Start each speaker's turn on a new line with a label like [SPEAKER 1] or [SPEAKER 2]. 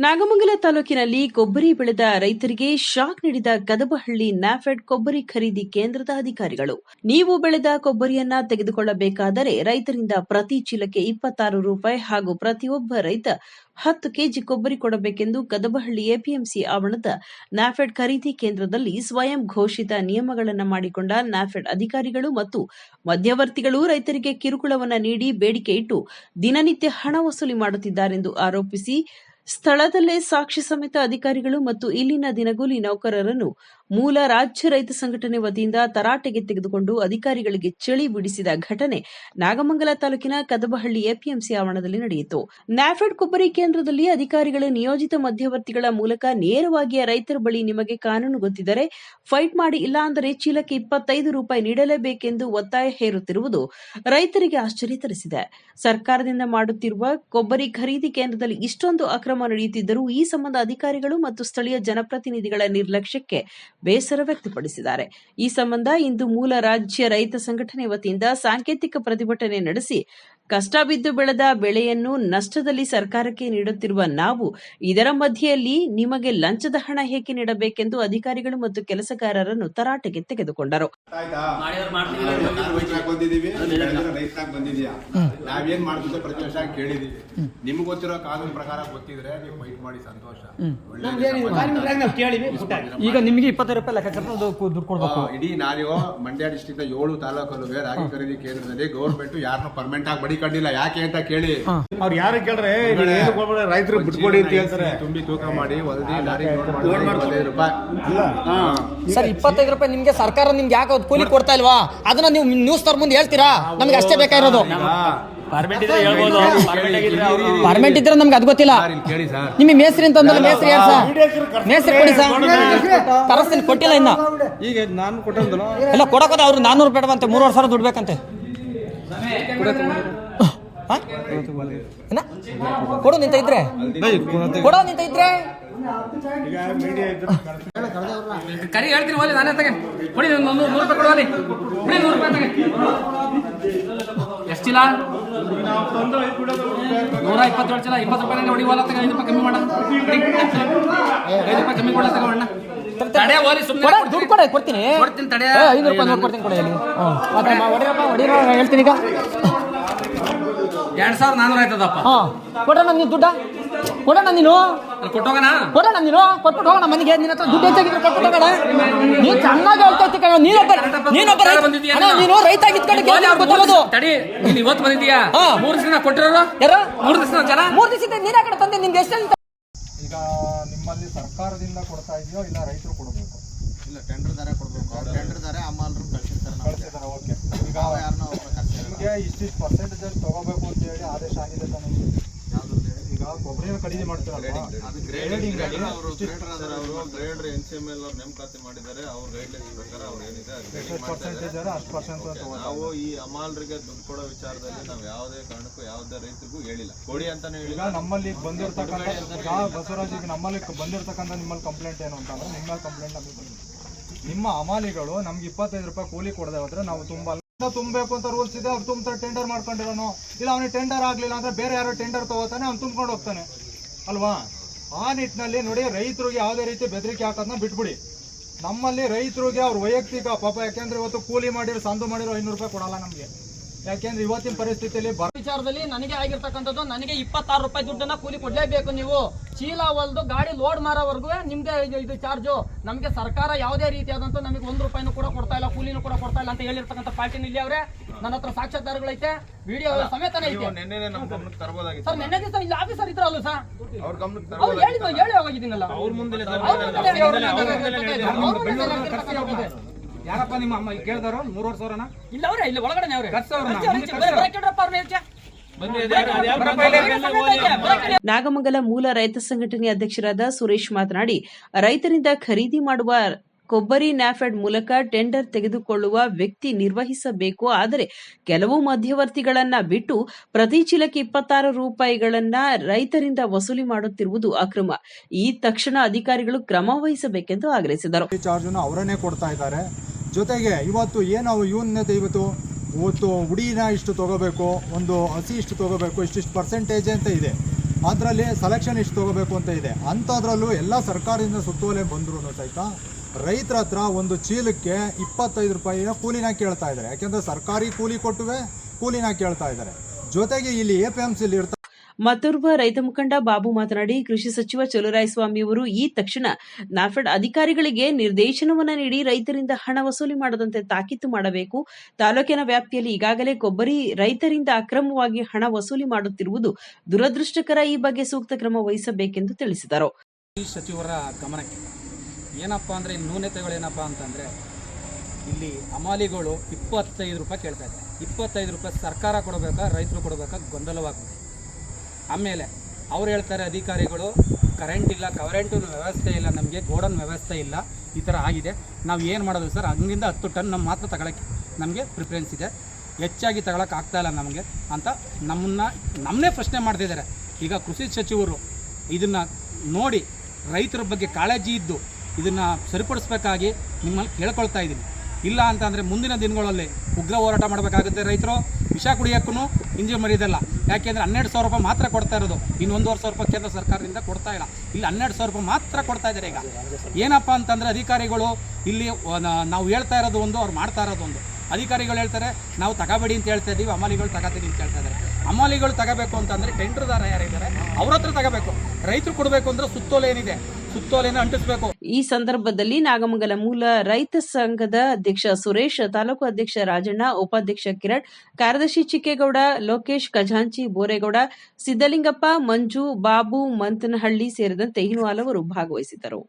[SPEAKER 1] ನಾಗಮಂಗಲ ತಾಲೂಕಿನಲ್ಲಿ ಕೊಬ್ಬರಿ ಬೆಳೆದ ರೈತರಿಗೆ ಶಾಕ್ ನೀಡಿದ ಕದಬಹಳ್ಳಿ ನ್ಯಾಫೆಡ್ ಕೊಬ್ಬರಿ ಖರೀದಿ ಕೇಂದ್ರದ ಅಧಿಕಾರಿಗಳು. ನೀವು ಬೆಳೆದ ಕೊಬ್ಬರಿಯನ್ನ ತೆಗೆದುಕೊಳ್ಳಬೇಕಾದರೆ ರೈತರಿಂದ ಪ್ರತಿ ಚೀಲಕ್ಕೆ ಇಪ್ಪತ್ತಾರು ರೂಪಾಯಿ ಹಾಗೂ ಪ್ರತಿಯೊಬ್ಬ ರೈತ ಹತ್ತು ಕೆಜಿ ಕೊಬ್ಬರಿ ಕೊಡಬೇಕೆಂದು ಕದಬಹಳ್ಳಿ ಎಪಿಎಂಸಿ ಆವರಣದ ನ್ಯಾಫೆಡ್ ಖರೀದಿ ಕೇಂದ್ರದಲ್ಲಿ ಸ್ವಯಂ ಘೋಷಿತ ನಿಯಮಗಳನ್ನು ಮಾಡಿಕೊಂಡ ನ್ಯಾಫೆಡ್ ಅಧಿಕಾರಿಗಳು ಮತ್ತು ಮಧ್ಯವರ್ತಿಗಳು ರೈತರಿಗೆ ಕಿರುಕುಳವನ್ನು ನೀಡಿ ಬೇಡಿಕೆ ಇಟ್ಟು ದಿನನಿತ್ಯ ಹಣ ವಸೂಲಿ ಮಾಡುತ್ತಿದ್ದಾರೆಂದು ಆರೋಪಿಸಿ ಸ್ಥಳದಲ್ಲೇ ಸಾಕ್ಷಿ ಸಮೇತ ಅಧಿಕಾರಿಗಳು ಮತ್ತು ಇಲ್ಲಿನ ದಿನಗೂಲಿ ನೌಕರರನ್ನು ಮೂಲ ರಾಜ್ಯ ರೈತ ಸಂಘಟನೆ ವತಿಯಿಂದ ತರಾಟೆಗೆ ತೆಗೆದುಕೊಂಡು ಅಧಿಕಾರಿಗಳಿಗೆ ಚಳಿ ಬಿಡಿಸಿದ ಘಟನೆ ನಾಗಮಂಗಲ ತಾಲೂಕಿನ ಕದಬಹಳ್ಳಿ ಎಪಿಎಂಸಿ ಆವರಣದಲ್ಲಿ ನಡೆಯಿತು. ನ್ಯಾಫೆಡ್ ಕೊಬ್ಬರಿ ಕೇಂದ್ರದಲ್ಲಿ ಅಧಿಕಾರಿಗಳು ನಿಯೋಜಿತ ಮಧ್ಯವರ್ತಿಗಳ ಮೂಲಕ ನೇರವಾಗಿ ರೈತರ ಬಳಿ ನಿಮಗೆ ಕಾನೂನು ಗೊತ್ತಿದ್ದರೆ ಫೈಟ್ ಮಾಡಿ ಇಲ್ಲ ಅಂದರೆ ಚೀಲಕ್ಕೆ ಇಪ್ಪತ್ತೈದು ರೂಪಾಯಿ ನೀಡಲೇಬೇಕೆಂದು ಒತ್ತಾಯ ಹೇರುತ್ತಿರುವುದು ರೈತರಿಗೆ ಆಶ್ಚರ್ಯ ತರಿಸಿದೆ. ಸರ್ಕಾರದಿಂದ ಮಾಡುತ್ತಿರುವ ಕೊಬ್ಬರಿ ಖರೀದಿ ಕೇಂದ್ರದಲ್ಲಿ ಇಷ್ಟೊಂದು ಅಕ್ರಮ ನಡೆಯುತ್ತಿದ್ದರೂ ಈ ಸಂಬಂಧ ಅಧಿಕಾರಿಗಳು ಮತ್ತು ಸ್ಥಳೀಯ ಜನಪ್ರತಿನಿಧಿಗಳ ನಿರ್ಲಕ್ಷ್ಯಕ್ಕೆ ಬೇಸರ ವ್ಯಕ್ತಪಡಿಸಿದ್ದಾರೆ. ಈ ಸಂಬಂಧ ಇಂದು ಮೂಲ ರಾಜ್ಯ ರೈತ ಸಂಘಟನೆ ವತಿಯಿಂದ ಸಾಂಕೇತಿಕ ಪ್ರತಿಭಟನೆ ನಡೆಸಿ ಕಷ್ಟ ಬಿದ್ದು ಬೆಳೆದ ಬೆಳೆಯನ್ನು ನಷ್ಟದಲ್ಲಿ ಸರ್ಕಾರಕ್ಕೆ ನೀಡುತ್ತಿರುವ ನಾವು ಇದರ ಮಧ್ಯೆಯಲ್ಲಿ ನಿಮಗೆ ಲಂಚದ ಹಣ ಹೇಗೆ ನೀಡಬೇಕೆಂದು ಅಧಿಕಾರಿಗಳು ಮತ್ತು ಕೆಲಸಗಾರರನ್ನು ತರಾಟೆಗೆ ತೆಗೆದುಕೊಂಡರು.
[SPEAKER 2] ಆಯ್ತಾ?
[SPEAKER 3] ಮಾಡಿದ್ರೆ ಮಾಡ್ತೀವಿ
[SPEAKER 2] ರೈತನಾಗ್ ಬಂದಿದೀವಿ ರೈತನಾಗ್ ಬಂದಿದ್ಯಾ ನಾವೇನ್ ಮಾಡ್ತಿದ್ದೆ ಪ್ರತಿ ವರ್ಷ ಕೇಳಿದೀವಿ ನಿಮ್ಗೆ ಗೊತ್ತಿರೋ ಕಾನೂನು ಪ್ರಕಾರ ಗೊತ್ತಿದ್ರೆ ನೀವು ಫೈಟ್ ಮಾಡಿ ಸಂತೋಷ.
[SPEAKER 4] ಈಗ ನಿಮಗೆ ಇಪ್ಪತ್ತು ರೂಪಾಯಿ ಲೆಕ್ಕಾಚಾರ ಅದು ದುಡ್ಡು ಕೊಡ್ಬೇಕು
[SPEAKER 2] ಆ, ಇಡೀ ನಾನು ಮಂಡ್ಯ ಡಿಸ್ಟ್ರಿಕ್ಟ್ ಏಳು ತಾಲೂಕಲ್ಲೂ ರಾಗಿ ಖರೀದಿ ಕೇಂದ್ರದಲ್ಲಿ ಗೌರ್ಮೆಂಟ್ ಯಾರನ್ನೂ ಪರ್ಮನೆಂಟ್ ಆಗಿ ಮಡಿಕೊಂಡಿಲ್ಲ ಯಾಕೆ ಅಂತ ಕೇಳಿ.
[SPEAKER 5] ಅವ್ರು ಯಾರು ಕೇಳ್ರೆ ಏನು ಕೊಡ್ಬೇಡ ರೈತರು ಬಿಟ್ಕೊಡಿ ಅಂತ ಹೇಳ್ತಾರೆ.
[SPEAKER 2] ತುಂಬಿ ತೂಕ ಮಾಡಿ ಹೊಲ್ದಿ ಲಾರಿ ರೂಪಾಯಿ.
[SPEAKER 4] ಸರ್ ಇಪ್ಪತ್ತೈದು ರೂಪಾಯಿ ನಿಮ್ಗೆ ಸರ್ಕಾರ ನಿಮ್ಗೆ ಯಾಕೆ ಕೂಲಿ ಕೊಡ್ತಾ ಇಲ್ವಾ? ಅದನ್ನ ನೀವು ನ್ಯೂಸ್ ತರ ಮುಂದೆ ಹೇಳ್ತೀರಾ? ನಮ್ಗೆ ಅಷ್ಟೇ ಬೇಕಾಗಿರೋದು.
[SPEAKER 3] ಪರ್ಮಿಟ್ ಇದ್ರೆ
[SPEAKER 4] ನಮ್ಗೆ ಅದು ಗೊತ್ತಿಲ್ಲ.
[SPEAKER 2] ಸರ್, ಇಲ್ಲಿ ಕೇಳಿ ಸರ್.
[SPEAKER 4] ನಿಮಗೆ ಮೇಸ್ತ್ರಿ ಅಂತ ಅಂದಲ್ಲ ಮೇಸ್ರಿ ಯಾರು ಸರ್. ಮೇಸ್ತ್ರಿ ಕೊಡಿ ಸರ್. ತರಸ್ತೀನಿ ಕೊಟ್ಟಿಲ್ಲ ಇನ್ನ.
[SPEAKER 5] ಈಗ ನಾನು ಕೊಟ್ಟಂದಲ್ಲ
[SPEAKER 4] ಎಲ್ಲ ಕೊಡಕೋದ ಅವ್ರು ನಾನ್ನೂರು ಬೇಡವಂತೆ ಮೂರುವರೆ ಸಾವಿರ ದುಡ್ಡು ಬೇಕಂತೆ. ಹಾ? ಏನ? ಕೊಡು ನಿಂತ ಇದ್ರೆ. ಕೊಡೋ ನಿಂತ ಇದ್ರೆ.
[SPEAKER 3] ಕರಿ ಹೇಳ್ತೀನಿ ಹೋಲಿ ನಾನೇ ತಗೆ ಕೊಡಿ ಒಂದು ನೂರು ರೂಪಾಯಿ ಕೊಡುವಲ್ಲಿ ಕೊಡಿ ನೂರು ರೂಪಾಯಿ ತಗೆ ಎಷ್ಟು ಚೀಲ? ನೂರ ಇಪ್ಪತ್ತೇಳು ಚೀಲ ಇಪ್ಪತ್ತು ರೂಪಾಯಿ ಹೊಡಿ ಹೋಲ ತಗ ಐದು ರೂಪಾಯಿ ಕಮ್ಮಿ ಮಾಡ. ಐದು ರೂಪಾಯಿ ಕಮ್ಮಿ ಕೊಡ ತಗೋಣ ತಡೆ ಹೋಲಿ
[SPEAKER 4] ಕೊಡ
[SPEAKER 3] ಸುಮ್ಮನೆ
[SPEAKER 4] ದುಡ್ಡು ಕೊಡ ಕೊಡ್ತೀನಿ.
[SPEAKER 3] ಕೊಡ್ತೀನಿ ತಡೆ.
[SPEAKER 4] ಐನೂರು ರೂಪಾಯಿ ಕೊಡ್ತೀನಿ ಕೊಡಿ ಹೇಳ್ತೀನಿ ಈಗ.
[SPEAKER 3] ಎರಡ್ ಸಾವಿರದ ನಾನೂರ ಆಯ್ತದಪ್ಪ.
[SPEAKER 4] ಹಾ ಕೊಡೋಣ ನೀನು ದುಡ್ಡ? ಕೊಡೋಣ ನೀನು?
[SPEAKER 3] ಅಲ್ಲಿ ಕೊಟ್ಟೋಗಣ.
[SPEAKER 4] ಕೊಡೋಣ ನೀನು? ಕೊಟ್ಬಿಟ್ಟು ಹೋಗೋಣ ಮನೆಗೆ ನಿನ್ನ ಹತ್ರ ದುಡ್ಡು ಹೆಚ್ಚಾಗಿದ್ರೆ ಕೊಟ್ಬಿಟ್ಟು ಹೋಗೋಣ. ನೀನು ಚೆನ್ನಾಗಿ ಹೇಳ್ತಾ ಇರ್ತಿ ಕಣೋ, ನೀನೊಬ್ಬ ನೀನೊಬ್ಬ ರೈತ
[SPEAKER 3] ಬಂದಿದ್ಯಾ
[SPEAKER 4] ಅಣ್ಣ, ನೀನು? ರೈತ ಆಗಿದ್ಕೊಂಡು
[SPEAKER 3] ತಡಿ ನೀನ್ ಇವತ್ತು ಬಂದಿದ್ಯಾ
[SPEAKER 4] ಹಾ.
[SPEAKER 3] ಮೂರು ಕೊಟ್ಟಿರೋರು
[SPEAKER 4] ಯಾರು?
[SPEAKER 3] ಮೂರು ದಿನ ಜನ?
[SPEAKER 4] ಮೂರು ದಿವಸ ನೀನೇ ಕಡೆ ತಂದೆ ನಿನ್ಗೆ ಎಷ್ಟು
[SPEAKER 5] ಈಗ ನಿಮ್ಮಲ್ಲಿ ಸರ್ಕಾರದಿಂದ ಕೊಡ್ತಾ ಇದೆಯೋ ಇಲ್ಲ ರೈತರು ಕೊಡಬೇಕು?
[SPEAKER 6] ಇಲ್ಲ ಟೆಂಡರ್ ದಾರ ಕೊಡ್ಬೇಕು. ಅವ್ರು ಟೆಂಡರ್ ದಾರ ಅಮ್ಮ ಕಳ್ಸಿರ್ತಾರೆ. ನಮ್ಗೆ
[SPEAKER 5] ಕಳಿಸಿದಾರೆ ಓಕೆ ಈಗ
[SPEAKER 6] ನಾವು ಯಾರನ್ನ
[SPEAKER 5] ನಿಮಗೆ ಇಷ್ಟಿಷ್ಟು ಪರ್ಸೆಂಟೇಜ್ ಅಲ್ಲಿ ತಗೋಬೇಕು ಅಂತ ಹೇಳಿ ಆದೇಶ ಆಗಿದೆ ತಾನೇ. ಈಗ ಕೊಬ್ಬರಿನ ಖರೀದಿ ಮಾಡ್ತೀರಲ್ವಾ?
[SPEAKER 6] ಅದು ಗ್ರೇಡಿಂಗ್ ಅವರು ಗ್ರೇಡರ್ ಅದಾರ ಅವರು grader N C M L ಅವ್ರು ನೇಮಕಾತಿ ಮಾಡಿದ್ದಾರೆ. ಅವ್ರ ಗೈಡ್ಲೈನ್ಸ್ ಪ್ರಕಾರ ಅವ್ರು ಏನಿದೆ ಗ್ರೇಡಿಂಗ್ ಮಾಡ್ತಾ ಇದ್ದಾರೆ.
[SPEAKER 5] ಪರ್ಸೆಂಟೇಜ್ ಅಷ್ಟು ಪರ್ಸೆಂಟ್
[SPEAKER 6] ನಾವು ಈ ಅಮಾಲ್ರಿಗೆ ದುಡ್ಡು ಕೊಡೋ ವಿಚಾರದಲ್ಲಿ ನಾವು ಯಾವುದೇ ಕಾರಣಕ್ಕೂ ಯಾವುದೇ ರೈತರಿಗೂ ಹೇಳಿಲ್ಲ. ಕೊಡಿ ಅಂತಾನೆ
[SPEAKER 5] ಈಗ
[SPEAKER 6] ಹೇಳಿಲ್ಲ
[SPEAKER 5] ನಮ್ಮಲ್ಲಿ ಬಂದಿರತಕ್ಕಂಥ ಬಸವರಾಜ್ ಈಗ ನಮ್ಮಲ್ಲಿ ಬಂದಿರತಕ್ಕಂಥ ನಿಮ್ಮಲ್ಲಿ ಕಂಪ್ಲೇಂಟ್ ಏನು ಅಂತಂದ್ರೆ ನಿಮ್ಮಲ್ಲಿ ಕಂಪ್ಲೇಂಟ್ ನಮಗೆ ಬಂದಿದೆ. ನಿಮ್ಮ ಅಮಾಲಿಗಳು ನಮ್ಗೆ ಇಪ್ಪತ್ತೈದು ರೂಪಾಯಿ ಕೂಲಿ ಕೊಡದೆ ಹೋದ್ರೆ ನಾವು ತುಂಬಲ್ಲ ತುಂಬಬೇಕು ಅಂತ ರೂಲ್ಸ್ ಇದೆ, ಅವ್ರು ತುಂಬ ಟೆಂಡರ್ ಮಾಡ್ಕೊಂಡಿರೋನು ಇಲ್ಲ, ಅವನಿಗೆ ಟೆಂಡರ್ ಆಗ್ಲಿಲ್ಲ ಅಂದ್ರೆ ಬೇರೆ ಯಾರೋ ಟೆಂಡರ್ ತಗೋತಾನೆ, ಅವ್ನು ತುಂಬ್ಕೊಂಡು ಹೋಗ್ತಾನೆ. ಅಲ್ವಾ? ಆ ನಿಟ್ಟಿನಲ್ಲಿ ನೋಡಿ, ರೈತರಿಗೆ ಯಾವುದೇ ರೀತಿ ಬೆದರಿಕೆ ಹಾಕೋದನ್ನ ಬಿಟ್ಬಿಡಿ. ನಮ್ಮಲ್ಲಿ ರೈತರಿಗೆ ಅವ್ರ ವೈಯಕ್ತಿಕ ಪಾಪ, ಯಾಕೆಂದ್ರೆ ಇವತ್ತು ಕೂಲಿ ಮಾಡಿರೋ, ಸಂದು ಮಾಡಿರೋ ಐನೂರು ರೂಪಾಯಿ ಕೊಡಲ್ಲ ನಮಗೆ. ಯಾಕೆಂದ್ರೆ ಇವತ್ತಿನ ಪರಿಸ್ಥಿತಿಯಲ್ಲಿ ಬರ
[SPEAKER 4] ವಿಚಾರದಲ್ಲಿ ನನಗೆ ಆಗಿರ್ತಕ್ಕಂಥದ್ದು, ನನಗೆ ಇಪ್ಪತ್ತಾರು ರೂಪಾಯಿ ದುಡ್ಡನ್ನ ಕೂಲಿ ಕೊಡ್ಲೇಬೇಕು ನೀವು. ಚೀಲ ಹೊಲ್ದು ಗಾಡಿ ಲೋಡ್ ಮಾರೋವರೆಗೂ ನಿಮ್ಗೆ ಇದು- ಚಾರ್ಜು ನಮಗೆ ಸರ್ಕಾರ ಯಾವುದೇ ರೀತಿಯಾದಂತ ನಮಗೆ ಒಂದು ರೂಪಾಯಿನೂ ಕೂಡ ಕೊಡ್ತಾ ಇಲ್ಲ ಕೂಲಿನೂ ಕೂಡ ಕೊಡ್ತಾ ಇಲ್ಲ ಅಂತ ಹೇಳಿರ್ತಕ್ಕಂಥ ಪಾರ್ಟಿ ಇಲ್ಲಿ ಅವರೇ. ನನ್ನ ಹತ್ರ ಸಾಕ್ಷಾತ್ಕಾರಗಳೈತೆ ವಿಡಿಯೋ ಸಮೇತನೇ ಐತೆ. ಸರ್ ನಿನ್ನೆ ದಿವಸ ಇಲ್ಲಿ ಆಫೀಸರ್ ಇದ್ರಲ್ಲ ಸರ್.
[SPEAKER 6] ಅವ್ರ ಗಮನಕ್ಕೆ
[SPEAKER 4] ಅವ್ರು ಹೇಳಿದ್ರು ಹೇಳಿ ಹೋಗಿದ್ದೀನಲ್ಲ. ಅವ್ರ ಮುಂದೆ
[SPEAKER 3] ಯಾರಪ್ಪ ನಿಮ್ಮ ಅಮ್ಮ ಕೇಳಿದಾರೋ ಮೂರುವರೆ ಸಾವಿರನ?
[SPEAKER 4] ಇಲ್ಲ ಅವ್ರೆ ಇಲ್ಲಿ ಒಳಗಡೆ ಅವ್ರೆ.
[SPEAKER 1] ನಾಗಮಂಗಲ ಮೂಲ ರೈತ ಸಂಘಟನೆ ಅಧ್ಯಕ್ಷರಾದ ಸುರೇಶ್ ಮಾತನಾಡಿ ರೈತರಿಂದ ಖರೀದಿ ಮಾಡುವ ಕೊಬ್ಬರಿ ನ್ಯಾಫೆಡ್ ಮೂಲಕ ಟೆಂಡರ್ ತೆಗೆದುಕೊಳ್ಳುವ ವ್ಯಕ್ತಿ ನಿರ್ವಹಿಸಬೇಕು. ಆದರೆ ಕೆಲವು ಮಧ್ಯವರ್ತಿಗಳನ್ನ ಬಿಟ್ಟು ಪ್ರತಿ ಚೀಲಕ್ಕೆ ಇಪ್ಪತ್ತಾರು ರೂಪಾಯಿಗಳನ್ನ ರೈತರಿಂದ ವಸೂಲಿ ಮಾಡುತ್ತಿರುವುದು ಅಕ್ರಮ. ಈ ತಕ್ಷಣ ಅಧಿಕಾರಿಗಳು ಕ್ರಮ ವಹಿಸಬೇಕೆಂದು ಆಗ್ರಹಿಸಿದರು.
[SPEAKER 5] ಚಾರ್ಜನ್ನು ಅವರನ್ನೇ ಕೊಡ್ತಾ ಇದ್ದಾರೆ. ಜೊತೆಗೆ ಇವತ್ತು ಏನು ಇವತ್ತು ಇವತ್ತು ಉಡಿನ ಇಷ್ಟು ತಗೋಬೇಕು, ಒಂದು ಹಸಿ ಇಷ್ಟು ತಗೋಬೇಕು, ಇಷ್ಟಿಷ್ಟು ಪರ್ಸೆಂಟೇಜ್ ಅಂತ ಇದೆ. ಅದರಲ್ಲಿ ಸೆಲೆಕ್ಷನ್ ಇಷ್ಟು ತಗೋಬೇಕು ಅಂತ ಇದೆ. ಅಂಥದ್ರಲ್ಲೂ ಎಲ್ಲ ಸರ್ಕಾರದಿಂದ ಸುತ್ತೋಲೆ ಬಂದರು ಸಹಿತ ರೈತರ ಹತ್ರ ಒಂದು ಚೀಲಕ್ಕೆ ಇಪ್ಪತ್ತೈದು ರೂಪಾಯಿನ ಕೂಲಿನ ಕೇಳ್ತಾ ಇದ್ದಾರೆ. ಯಾಕೆಂದರೆ ಸರ್ಕಾರಿ ಕೂಲಿ ಕೊಟ್ಟುವೆ ಕೂಲಿನ ಕೇಳ್ತಾ ಇದ್ದಾರೆ. ಜೊತೆಗೆ ಇಲ್ಲಿ ಎ ಪಿ ಎಂ ಸಿಲಿ ಇರ್ತಾ
[SPEAKER 1] ಮತ್ತೋರ್ವ ರೈತ ಮುಖಂಡ ಬಾಬು ಮಾತನಾಡಿ, ಕೃಷಿ ಸಚಿವ ಚಲುರಾಯಸ್ವಾಮಿ ಅವರು ಈ ತಕ್ಷಣ ನಾಫೆಡ್ ಅಧಿಕಾರಿಗಳಿಗೆ ನಿರ್ದೇಶನವನ್ನು ನೀಡಿ ರೈತರಿಂದ ಹಣ ವಸೂಲಿ ಮಾಡದಂತೆ ತಾಕೀತು ಮಾಡಬೇಕು. ತಾಲೂಕಿನ ವ್ಯಾಪ್ತಿಯಲ್ಲಿ ಈಗಾಗಲೇ ಕೊಬ್ಬರಿ ರೈತರಿಂದ ಅಕ್ರಮವಾಗಿ ಹಣ ವಸೂಲಿ ಮಾಡುತ್ತಿರುವುದು ದುರದೃಷ್ಟಕರ ಈ ಬಗ್ಗೆ ಸೂಕ್ತ ಕ್ರಮ ವಹಿಸಬೇಕೆಂದು ತಿಳಿಸಿದರು.
[SPEAKER 3] ಸಚಿವರ ಗಮನಕ್ಕೆ ಏನಪ್ಪ ಅಂದರೆ ನ್ಯೂನತೆಗಳೇನಪ್ಪ ಅಂತಂದರೆ ಇಲ್ಲಿ ಅಮಾಲಿಗಳು ಇಪ್ಪತ್ತೈದು ರೂಪಾಯಿ ಕೇಳ್ತಾ ಇದ್ದಾರೆ. ಇಪ್ಪತ್ತೈದು ರೂಪಾಯಿ ಸರ್ಕಾರ ಕೊಡಬೇಕಾ, ರೈತರು ಕೊಡಬೇಕಾ ಗೊಂದಲವಾಗಿದೆ ಆಮೇಲೆ ಅವ್ರು ಹೇಳ್ತಾರೆ ಅಧಿಕಾರಿಗಳು ಕರೆಂಟ್ ಇಲ್ಲ ಕರೆಂಟು ವ್ಯವಸ್ಥೆ ಇಲ್ಲ, ನಮಗೆ ಗೋಡನ್ ವ್ಯವಸ್ಥೆ ಇಲ್ಲ, ಈ ಥರ ಆಗಿದೆ. ನಾವು ಏನು ಮಾಡೋದು ಸರ್? ಹಂಗಿಂದ ಹತ್ತು ಟನ್ ನಮ್ಮ ಮಾತ್ರ ತಗೊಳಕ್ಕೆ ನಮಗೆ ಪ್ರಿಫರೆನ್ಸ್ ಇದೆ. ಹೆಚ್ಚಾಗಿ ತಗೊಳಕ್ಕೆ ಆಗ್ತಾ ಇಲ್ಲ ನಮಗೆ ಅಂತ ನಮ್ಮನ್ನ ನಮ್ಮನ್ನೇ ಪ್ರಶ್ನೆ ಮಾಡ್ತಿದ್ದಾರೆ. ಈಗ ಕೃಷಿ ಸಚಿವರು ಇದನ್ನು ನೋಡಿ ರೈತರ ಬಗ್ಗೆ ಕಾಳಜಿ ಇದ್ದು ಇದನ್ನು ಸರಿಪಡಿಸ್ಬೇಕಾಗಿ ನಿಮ್ಮಲ್ಲಿ ಕೇಳ್ಕೊಳ್ತಾ ಇದ್ದೀನಿ. ಇಲ್ಲ ಅಂತಂದರೆ ಮುಂದಿನ ದಿನಗಳಲ್ಲಿ ಉಗ್ರ ಹೋರಾಟ ಮಾಡಬೇಕಾಗುತ್ತೆ ರೈತರು. ವಿಷ ಕುಡಿಯೋಕ್ಕೂ ಇಂಜಿ ಮರಿದಲ್ಲ ಯಾಕೆಂದರೆ ಹನ್ನೆರಡು ಸಾವಿರ ರೂಪಾಯಿ ಮಾತ್ರ ಕೊಡ್ತಾ ಇರೋದು. ಇನ್ನು ಒಂದೂವರೆ ಸಾವಿರ ರೂಪಾಯಿ ಕೇಂದ್ರ ಸರ್ಕಾರದಿಂದ ಕೊಡ್ತಾ ಇಲ್ಲ. ಇಲ್ಲಿ ಹನ್ನೆರಡು ಸಾವಿರ ರೂಪಾಯಿ ಮಾತ್ರ ಕೊಡ್ತಾ ಇದ್ದಾರೆ ಈಗ. ಏನಪ್ಪ ಅಂತಂದರೆ ಅಧಿಕಾರಿಗಳು ಇಲ್ಲಿ ನಾವು ಹೇಳ್ತಾ ಇರೋದು ಒಂದು, ಅವ್ರು ಮಾಡ್ತಾ ಇರೋದು ಒಂದು. ಅಧಿಕಾರಿಗಳು ಹೇಳ್ತಾರೆ, ನಾವು ತಗೋಬೇಡಿ ಅಂತ ಹೇಳ್ತಾ ಇದ್ದೀವಿ, ಅಮಾಲಿಗಳು ತಗೋತೀನಿ ಅಂತ ಹೇಳ್ತಾ ಇದ್ದಾರೆ. ಅಮಾಲಿಗಳು ತಗೋಬೇಕು ಅಂತಂದರೆ ಟೆಂಡರ್ದಾರ ಯಾರಿದ್ದಾರೆ? ಅವ್ರ ಹತ್ರ ತಗೋಬೇಕು. ರೈತರು ಕೊಡಬೇಕು ಅಂದರೆ ಸುತ್ತೋಲೇನಿದೆ ಸುತ್ತೋಲೆನ ಅಂಟಿಸಬೇಕು.
[SPEAKER 1] ಈ ಸಂದರ್ಭದಲ್ಲಿ ನಾಗಮಂಗಲ ಮೂಲ ರೈತ ಸಂಘದ ಅಧ್ಯಕ್ಷ ಸುರೇಶ್, ತಾಲೂಕು ಅಧ್ಯಕ್ಷ ರಾಜಣ್ಣ, ಉಪಾಧ್ಯಕ್ಷ ಕಿರಣ್, ಕಾರ್ಯದರ್ಶಿ ಚಿಕ್ಕೇಗೌಡ, ಲೋಕೇಶ್ ಖಜಾಂಚಿ ಬೋರೇಗೌಡ ಸಿದ್ದಲಿಂಗಪ್ಪ ಮಂಜು, ಬಾಬು, ಮಂತನಹಳ್ಳಿ ಸೇರಿದಂತೆ ಇನ್ನು ಹಲವರು ಭಾಗವಹಿಸಿದ್ದರು.